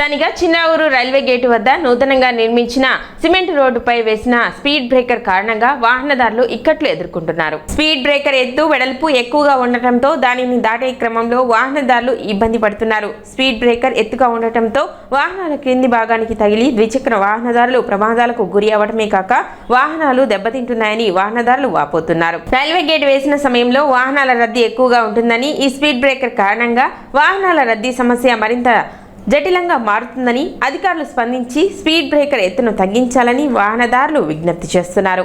స్థానిక చిన్నావూరు railway gate వద్ద నూతనంగా నిర్మించిన సిమెంట్ రోడ్డుపై వేసిన స్పీడ్ బ్రేకర్ కారణంగా వాహనదారులు ఇక్కట్లు ఎదుర్కొంటున్నారు. స్పీడ్ బ్రేకర్ ఎత్తు వెడల్పు ఎక్కువగా ఉండటంతో దానిని దాటే క్రమంలో వాహనదారులు ఇబ్బంది పడుతున్నారు. స్పీడ్ బ్రేకర్ ఎత్తుగా ఉండటంతో వాహనాల క్రింది భాగానికి తగిలి ద్విచక్ర వాహనదారులు ప్రమాదాలకు గురి అవడమే కాక వాహనాలు దెబ్బతింటున్నాయని వాహనదారులు వాపోతున్నారు. రైల్వే గేట్ వేసిన సమయంలో వాహనాల రద్దీ ఎక్కువగా ఉంటుందని ఈ స్పీడ్ బ్రేకర్ కారణంగా వాహనాల రద్దీ సమస్య మరింత జటిలంగా మారుతుందని అధికారులు స్పందించి స్పీడ్ బ్రేకర్ ఎత్తును తగ్గించాలని వాహనదారులు విజ్ఞప్తి చేస్తున్నారు.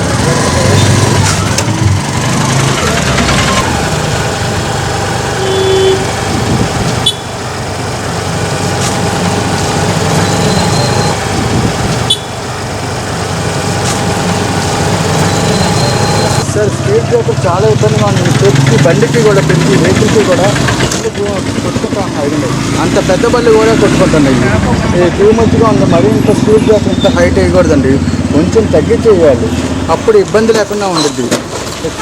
సార్ స్పీడ్ బ్రేకర్ చాలా ఇబ్బందిగా ఉంది. ప్రతి బండికి కూడా ప్రతి వెహికల్కి కూడా అంత పెద్ద బండి కూడా కొట్టుకుంటున్నాయి ఇది టూ మచ్గా ఉంది. మరి ఇంత స్పీడ్ బ్రేకర్ ఇంత హైట్ వేయకూడదండి. కొంచెం తగ్గించేయాలి అప్పుడు ఇబ్బంది లేకుండా ఉంటుంది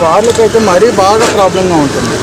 కార్లకైతే మరీ బాగా ప్రాబ్లంగా ఉంటుంది.